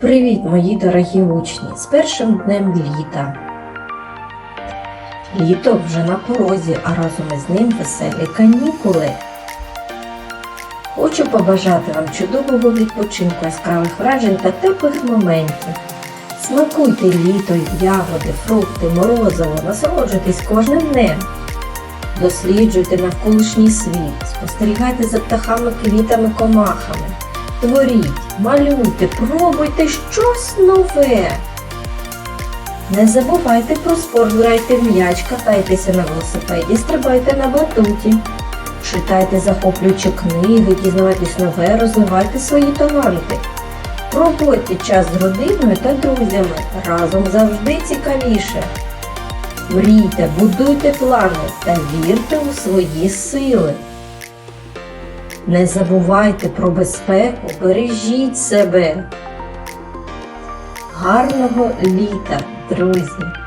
Привіт, мої дорогі учні! З першим днем літа. Літо вже на порозі, а разом із ним веселі канікули. Хочу побажати вам чудового відпочинку, яскравих вражень та теплих моментів. Смакуйте літо, ягоди, фрукти, морозиво, насолоджуйтесь кожним днем. Досліджуйте навколишній світ, спостерігайте за птахами, квітами, комахами. Творіть, малюйте, пробуйте щось нове. Не забувайте про спорт, грайте в м'яч, катайтеся на велосипеді, стрибайте на батуті. Читайте захоплюючі книги, дізнавайтесь нове, розвивайте свої таланти. Проводьте час з родиною та друзями. Разом завжди цікавіше. Мрійте, будуйте плани та вірте у свої сили. Не забувайте про безпеку, бережіть себе. Гарного літа, друзі!